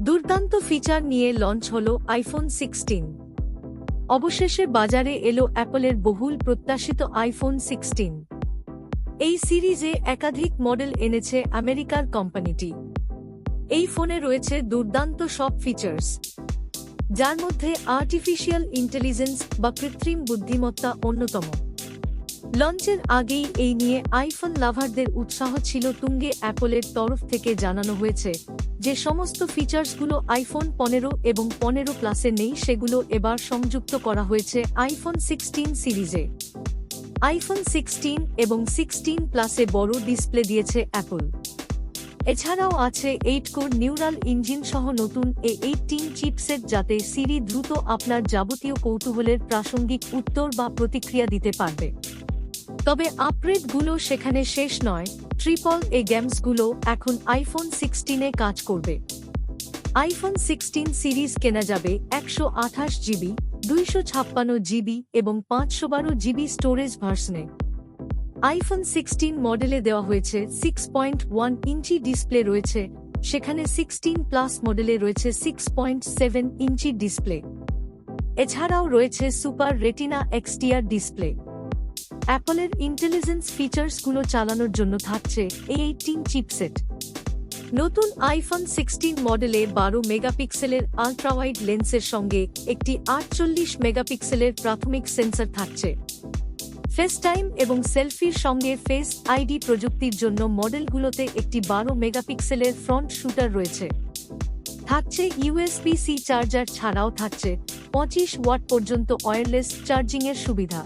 দুর্দান্ত ফিচার নিয়ে লঞ্চ হল আইফোন সিক্সটিন অবশেষে বাজারে এলো অ্যাপলের বহুল প্রত্যাশিত আইফোন সিক্সটিন এই সিরিজে একাধিক মডেল এনেছে আমেরিকার কোম্পানিটি এই ফোনে রয়েছে দুর্দান্ত সব ফিচার্স যার মধ্যে আর্টিফিশিয়াল ইন্টেলিজেন্স বা কৃত্রিম বুদ্ধিমত্তা অন্যতম। লঞ্চের আগেই এই নিয়ে আইফোন লাভারদের উৎসাহ ছিল তুঙ্গে অ্যাপলের তরফ থেকে জানানো হয়েছে, যে সমস্ত ফিচার্সগুলো আইফোন পনেরো এবং পনেরো প্লাসে নেই সেগুলো এবার সংযুক্ত করা হয়েছে আইফোন সিক্সটিন সিরিজে। আইফোন সিক্সটিন এবং সিক্সটিন প্লাসে বড় ডিসপ্লে দিয়েছে অ্যাপল। এছাড়াও আছে এইট কোর নিউরাল ইঞ্জিন সহ নতুন এ এইটিন চিপসেট যাতে সিরি দ্রুত আপনার যাবতীয় কৌতূহলের প্রাসঙ্গিক উত্তর বা প্রতিক্রিয়া দিতে পারবে। তবে আপগ্রেডগুলো সেখানে শেষ নয়। ট্রিপল এ গেমসগুলো এখন আইফোন সিক্সটিনে কাজ করবে। আইফোন সিক্সটিন সিরিজ কেনা যাবে একশো আঠাশ জিবি, দুইশো ছাপ্পান্ন জিবি এবং পাঁচশো বারো জিবি স্টোরেজ ভার্সনে। আইফোন সিক্সটিন মডেলে দেওয়া হয়েছে six point one inch display রয়েছে, সেখানে সিক্সটিন প্লাস মডেলে রয়েছে six point seven inch display. এছাড়াও রয়েছে সুপার রেটিনা এক্সটিয়ার ডিসপ্লে। অ্যাপলের ইন্টেলিজেন্স ফিচার্সগুলো চালানোর জন্য থাকছে এই এইটিন চিপসেট নতুন আইফোন সিক্সটিন মডেলে বারো মেগাপিক্সেলের আলট্রাওয়াইড লেন্সের সঙ্গে একটি আটচল্লিশ মেগাপিক্সেলের প্রাথমিক সেন্সর থাকছে। ফেস টাইম এবং সেলফির সঙ্গে ফেস আইডি প্রযুক্তির জন্য মডেলগুলোতে একটি বারো মেগাপিক্সেলের ফ্রন্ট শুটার রয়েছে। থাকছে ইউএসবি সি চার্জার ছাড়াও থাকছে পঁচিশ ওয়াট পর্যন্ত ওয়্যারলেস চার্জিংয়ের সুবিধা।